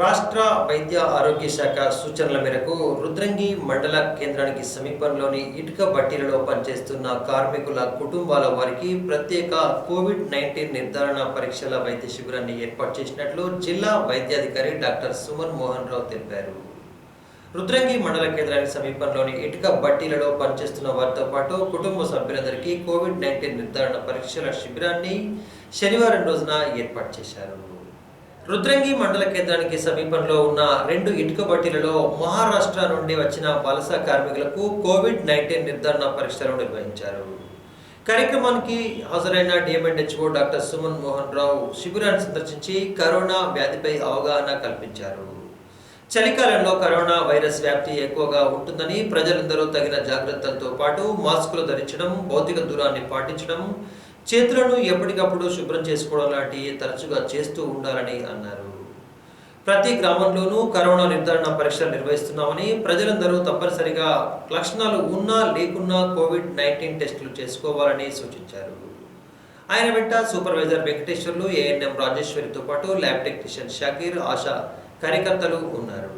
రాష్ట్ర వైద్య ఆరోగ్య శాఖ సూచనల మేరకు రుద్రంగి మండల కేంద్రానికి సమీపంలోని ఇటుక బట్టీలలో పనిచేస్తున్న కార్మికుల కుటుంబాల వారికి ప్రత్యేక కోవిడ్ నైన్టీన్ నిర్ధారణ పరీక్షల వైద్య శిబిరాన్ని ఏర్పాటు చేసినట్లు జిల్లా వైద్యాధికారి డాక్టర్ సుమన్ మోహన్ రావు తెలిపారు. రుద్రంగి మండల కేంద్రానికి సమీపంలోని ఇటుక బట్టీలలో పనిచేస్తున్న వారితో పాటు కుటుంబ సభ్యులందరికీ కోవిడ్ నైన్టీన్ నిర్ధారణ పరీక్షల శిబిరాన్ని శనివారం రోజున ఏర్పాటు చేశారు. రుద్రంగి మండల కేంద్రానికి సమీపంలో ఉన్న రెండు ఇటుక బట్టీలలో మహారాష్ట్ర నుండి వచ్చిన వలస కార్మికులకు కోవిడ్ నైన్టీన్ నిర్ధారణ పరీక్షలు నిర్వహించారు. కార్యక్రమానికి హాజరైన డిఎంఎన్హెచ్ఓ డాక్టర్ సుమన్ మోహన్ రావు శిబిరాన్ని సందర్శించి కరోనా వ్యాధిపై అవగాహన కల్పించారు. చలికాలంలో కరోనా వైరస్ వ్యాప్తి ఎక్కువగా ఉంటుందని ప్రజలందరూ తగిన జాగ్రత్తలతో పాటు మాస్కులు ధరించడం భౌతిక దూరాన్ని పాటించడం చేతులను ఎప్పటికప్పుడు శుభ్రం చేసుకోవడం లాంటివి తరచుగా చేస్తూ ఉండాలని అన్నారు. ప్రతి గ్రామంలోనూ కరోనా నిర్ధారణ పరీక్షలు నిర్వహిస్తున్నామని ప్రజలందరూ తప్పనిసరిగా లక్షణాలు ఉన్నా లేకున్నా కోవిడ్ నైన్టీన్ టెస్టులు చేసుకోవాలని సూచించారు. ఆయన వెంట సూపర్వైజర్ వెంకటేశ్వర్లు ఏఎన్ఎం రాజేశ్వరితో పాటు ల్యాబ్ టెక్నీషియన్ షకీర్ ఆశా కార్యకర్తలు ఉన్నారు.